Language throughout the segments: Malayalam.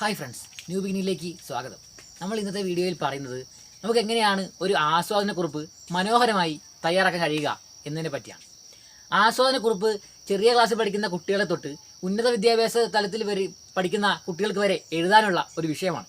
ഹായ് ഫ്രണ്ട്സ് ന്യൂ ബിഗിനിലേക്ക് സ്വാഗതം. നമ്മൾ ഇന്നത്തെ വീഡിയോയിൽ പറയുന്നത് നമുക്ക് എങ്ങനെയാണ് ഒരു ആസ്വാദനക്കുറിപ്പ് മനോഹരമായി തയ്യാറാക്കാൻ കഴിയുക എന്നതിനെ പറ്റിയാണ്. ആസ്വാദനക്കുറിപ്പ് ചെറിയ ക്ലാസ്സിൽ പഠിക്കുന്ന കുട്ടികളെ തൊട്ട് ഉന്നത വിദ്യാഭ്യാസ തലത്തിൽ വരെ പഠിക്കുന്ന കുട്ടികൾക്ക് വരെ എഴുതാനുള്ള ഒരു വിഷയമാണ്.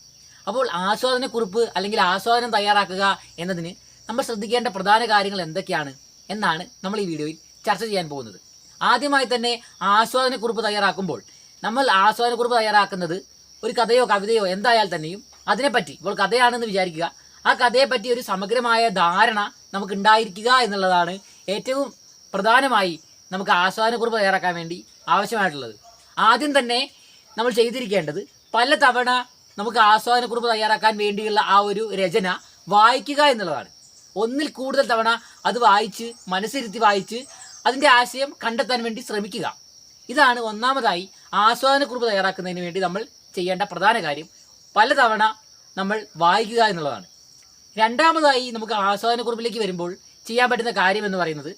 അപ്പോൾ ആസ്വാദനക്കുറിപ്പ് അല്ലെങ്കിൽ ആസ്വാദനം തയ്യാറാക്കുക എന്നതിന് നമ്മൾ ശ്രദ്ധിക്കേണ്ട പ്രധാന കാര്യങ്ങൾ എന്തൊക്കെയാണ് എന്നാണ് നമ്മൾ ഈ വീഡിയോയിൽ ചർച്ച ചെയ്യാൻ പോകുന്നത്. ആദ്യമായി തന്നെ ആസ്വാദനക്കുറിപ്പ് തയ്യാറാക്കുമ്പോൾ നമ്മൾ ആസ്വാദനക്കുറിപ്പ് തയ്യാറാക്കുന്നത് ഒരു കഥയോ കവിതയോ എന്തായാൽ തന്നെയും അതിനെപ്പറ്റി ഇപ്പോൾ കഥയാണെന്ന് വിചാരിക്കുക. ആ കഥയെപ്പറ്റി ഒരു സമഗ്രമായ ധാരണ നമുക്ക് ഉണ്ടായിരിക്കുക എന്നുള്ളതാണ് ഏറ്റവും പ്രധാനമായി നമുക്ക് ആസ്വാദനക്കുറിപ്പ് തയ്യാറാക്കാൻ വേണ്ടി ആവശ്യമായിട്ടുള്ളത്. ആദ്യം തന്നെ നമ്മൾ ചെയ്തിരിക്കേണ്ടത് പല തവണ നമുക്ക് ആസ്വാദനക്കുറിപ്പ് തയ്യാറാക്കാൻ വേണ്ടിയുള്ള ആ ഒരു രചന വായിക്കുക എന്നുള്ളതാണ്. ഒന്നിൽ കൂടുതൽ തവണ അത് വായിച്ച് മനസ്സിരുത്തി വായിച്ച് അതിന്റെ ആശയം കണ്ടെത്താൻ വേണ്ടി ശ്രമിക്കുക. ഇതാണ് ഒന്നാമതായി ആസ്വാദനക്കുറിപ്പ് തയ്യാറാക്കുന്നതിന് വേണ്ടി നമ്മൾ ചെയ്യേണ്ട പ്രധാന കാര്യം പലതവണ നമ്മൾ വായിക്കുക എന്നുള്ളതാണ്. രണ്ടാമതായി നമുക്ക് ആസ്വാദനക്കുറിപ്പിലേക്ക് വരുമ്പോൾ ചെയ്യാൻ പറ്റുന്ന കാര്യം എന്ന് പറയുന്നത്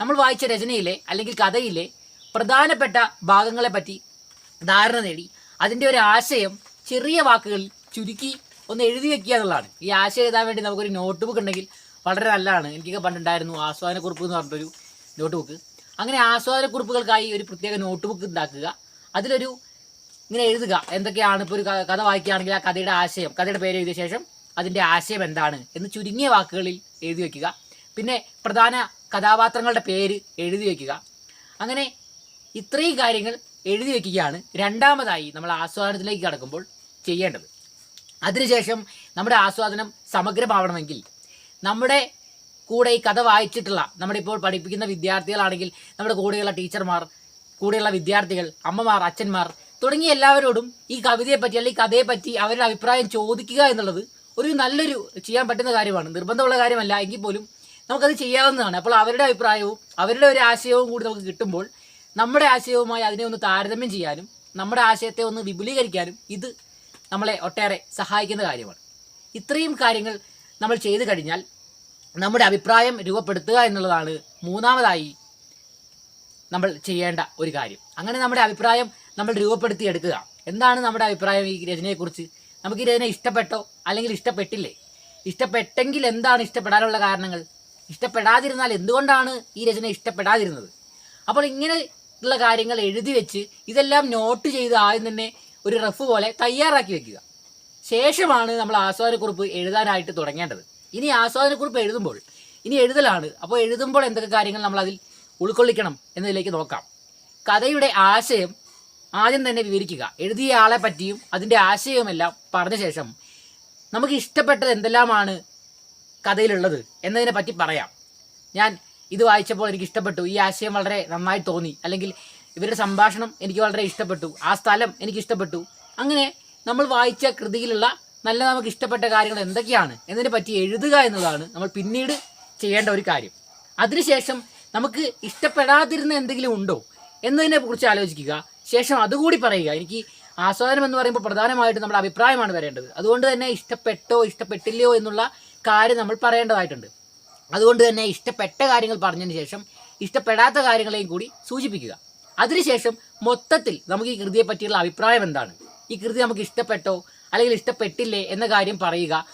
നമ്മൾ വായിച്ച രചനയിലെ അല്ലെങ്കിൽ കഥയിലെ പ്രധാനപ്പെട്ട ഭാഗങ്ങളെ പറ്റി ധാരണ നേടി. അതിന്റെ ഒരു ആശയം ചെറിയ വാക്കുകളിൽ ചുരുക്കി ഒന്ന് എഴുതി വെക്കുക എന്നുള്ളതാണ്. ഈ ആശയം എഴുതാൻ വേണ്ടി നമുക്കൊരു നോട്ട് ബുക്ക് ഉണ്ടെങ്കിൽ വളരെ നല്ലതാണ്. എനിക്കൊക്കെ പണ്ടുണ്ടായിരുന്നു ആസ്വാദനക്കുറിപ്പ് എന്ന് പറഞ്ഞിട്ടൊരു നോട്ട് ബുക്ക് അങ്ങനെ ആസ്വാദനക്കുറിപ്പുകൾക്കായി ഒരു പ്രത്യേക നോട്ട് ബുക്ക് ഉണ്ടാക്കുക. അതിലൊരു ഇങ്ങനെ എഴുതുക. എന്തൊക്കെയാണ് ഇപ്പോൾ ഒരു കഥ വായിക്കുകയാണെങ്കിൽ ആ കഥയുടെ ആശയം കഥയുടെ പേര് എഴുതിയ ശേഷം അതിന്റെ ആശയം എന്താണ് എന്ന് ചുരുങ്ങിയ വാക്കുകളിൽ എഴുതി വയ്ക്കുക പിന്നെ പ്രധാന കഥാപാത്രങ്ങളുടെ പേര് എഴുതി വയ്ക്കുക അങ്ങനെ ഇത്രയും കാര്യങ്ങൾ എഴുതി വയ്ക്കുകയാണ് രണ്ടാമതായി നമ്മൾ ആസ്വാദനത്തിലേക്ക് കടക്കുമ്പോൾ ചെയ്യേണ്ടത്. അതിനുശേഷം നമ്മുടെ ആസ്വാദനം സമഗ്രമാവണമെങ്കിൽ നമ്മുടെ കൂടെ ഈ കഥ വായിച്ചിട്ടുള്ള നമ്മുടെ ഇപ്പോൾ പഠിപ്പിക്കുന്ന വിദ്യാർത്ഥികളാണെങ്കിൽ നമ്മുടെ കൂടെയുള്ള ടീച്ചർമാർ കൂടെയുള്ള വിദ്യാർത്ഥികൾ അമ്മമാർ അച്ഛന്മാർ തുടങ്ങിയ എല്ലാവരോടും ഈ കവിതയെ പറ്റി അല്ലെങ്കിൽ പറ്റി അവരുടെ അഭിപ്രായം ചോദിക്കുക എന്നുള്ളത് ഒരു നല്ലൊരു ചെയ്യാൻ പറ്റുന്ന കാര്യമാണ്. നിർബന്ധമുള്ള കാര്യമല്ല. എങ്കിൽ പോലും നമുക്കത് ചെയ്യാവുന്നതാണ്. അപ്പോൾ അവരുടെ അഭിപ്രായവും അവരുടെ ഒരു ആശയവും കൂടി നമുക്ക് കിട്ടുമ്പോൾ നമ്മുടെ ആശയവുമായി അതിനെ ഒന്ന് താരതമ്യം ചെയ്യാനും നമ്മുടെ ആശയത്തെ ഒന്ന് വിപുലീകരിക്കാനും ഇത് നമ്മളെ ഒട്ടേറെ സഹായിക്കുന്ന കാര്യമാണ്. ഇത്രയും കാര്യങ്ങൾ നമ്മൾ ചെയ്തു കഴിഞ്ഞാൽ നമ്മുടെ അഭിപ്രായം രൂപപ്പെടുത്തുക എന്നുള്ളതാണ് മൂന്നാമതായി നമ്മൾ ചെയ്യേണ്ട ഒരു കാര്യം. അങ്ങനെ നമ്മുടെ അഭിപ്രായം നമ്മൾ രൂപപ്പെടുത്തിയെടുക്കുക എന്താണ് നമ്മുടെ അഭിപ്രായം ഈ രചനയെക്കുറിച്ച് നമുക്ക് ഈ രചന ഇഷ്ടപ്പെട്ടോ? അല്ലെങ്കിൽ ഇഷ്ടപ്പെട്ടില്ലേ? ഇഷ്ടപ്പെട്ടെങ്കിൽ എന്താണ് ഇഷ്ടപ്പെടാനുള്ള കാരണങ്ങൾ? ഇഷ്ടപ്പെടാതിരുന്നാൽ എന്തുകൊണ്ടാണ് ഈ രചന ഇഷ്ടപ്പെടാതിരുന്നത്? അപ്പോൾ ഇങ്ങനെ ഉള്ള കാര്യങ്ങൾ എഴുതി വെച്ച് ഇതെല്ലാം നോട്ട് ചെയ്ത് ആദ്യം തന്നെ ഒരു റഫ് പോലെ തയ്യാറാക്കി വെക്കുക. ശേഷമാണ് നമ്മൾ ആസ്വാദനക്കുറിപ്പ് എഴുതാനായിട്ട് തുടങ്ങേണ്ടത്. ഇനി ആസ്വാദനക്കുറിപ്പ് എഴുതുമ്പോൾ ഇനി എഴുതലാണ്. അപ്പോൾ എഴുതുമ്പോൾ എന്തൊക്കെ കാര്യങ്ങൾ നമ്മൾ അതിൽ ഉൾക്കൊള്ളിക്കണം എന്നതിലേക്ക് നോക്കാം. കഥയുടെ ആശയം ആദ്യം തന്നെ വിവരിക്കുക. എഴുതിയ ആളെ പറ്റിയും അതിന്റെ ആശയവുമെല്ലാം പറഞ്ഞ ശേഷം നമുക്ക് ഇഷ്ടപ്പെട്ടത് എന്തെല്ലാമാണ് കഥയിലുള്ളത് എന്നതിനെ പറ്റി പറയാം. ഞാൻ ഇത് വായിച്ചപ്പോൾ എനിക്ക് ഇഷ്ടപ്പെട്ടു. ഈ ആശയം വളരെ നന്നായി തോന്നി. അല്ലെങ്കിൽ ഇവരുടെ സംഭാഷണം എനിക്ക് വളരെ ഇഷ്ടപ്പെട്ടു. ആ സ്ഥലം എനിക്ക് ഇഷ്ടപ്പെട്ടു. അങ്ങനെ നമ്മൾ വായിച്ച കൃതിയിലുള്ള നല്ല നമുക്ക് ഇഷ്ടപ്പെട്ട കാര്യങ്ങൾ എന്തൊക്കെയാണ് എന്നതിനെ പറ്റി എഴുതുക എന്നതാണ് നമ്മൾ പിന്നീട് ചെയ്യേണ്ട ഒരു കാര്യം. അതിനുശേഷം നമുക്ക് ഇഷ്ടപ്പെടാതിരുന്ന എന്തെങ്കിലും ഉണ്ടോ എന്നതിനെ കുറിച്ച് ആലോചിക്കുക. ശേഷം അതുകൂടി പറയുക. എനിക്ക് ആസ്വാദനം എന്ന് പറയുമ്പോൾ പ്രധാനമായിട്ടും നമ്മുടെ അഭിപ്രായമാണ് വരേണ്ടത്. അതുകൊണ്ട് തന്നെ ഇഷ്ടപ്പെട്ടോ ഇഷ്ടപ്പെട്ടില്ലയോ എന്നുള്ള കാര്യം നമ്മൾ പറയേണ്ടതായിട്ടുണ്ട്. അതുകൊണ്ട് തന്നെ ഇഷ്ടപ്പെട്ട കാര്യങ്ങൾ പറഞ്ഞതിന് ശേഷം ഇഷ്ടപ്പെടാത്ത കാര്യങ്ങളെയും കൂടി സൂചിപ്പിക്കുക. അതിനുശേഷം മൊത്തത്തിൽ നമുക്ക് ഈ കൃതിയെ പറ്റിയുള്ള അഭിപ്രായം എന്താണ്? ഈ കൃതി നമുക്ക് ഇഷ്ടപ്പെട്ടോ അല്ലെങ്കിൽ ഇഷ്ടപ്പെട്ടില്ലേ എന്ന കാര്യം പറയുക.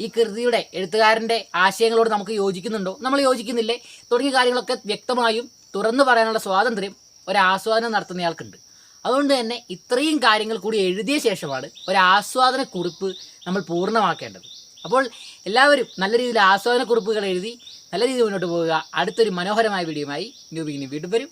ഈ കൃതിയുടെ എഴുത്തുകാരന്റെ ആശയങ്ങളോട് നമുക്ക് യോജിക്കുന്നുണ്ടോ? നമ്മൾ യോജിക്കുന്നില്ലേ? തുടങ്ങിയ കാര്യങ്ങളൊക്കെ വ്യക്തമായും തുറന്നു പറയാനുള്ള സ്വാതന്ത്ര്യം ഒരു ആസ്വാദനം നടത്തുന്നയാൾക്കുണ്ട്. അതുകൊണ്ട് തന്നെ ഇത്രയും കാര്യങ്ങൾ കൂടി എഴുതിയ ശേഷമാണ് ഒരു ആസ്വാദന കുറിപ്പ് നമ്മൾ പൂർണമാക്കേണ്ടത്. അപ്പോൾ എല്ലാവരും നല്ല രീതിയിൽ ആസ്വാദന കുറിപ്പുകൾ എഴുതി നല്ല രീതിയിൽ മുന്നോട്ട് പോവുക. അടുത്തൊരു മനോഹരമായ വീഡിയോയുമായി ആയി ബിഗിനി വീണ്ടും വരും.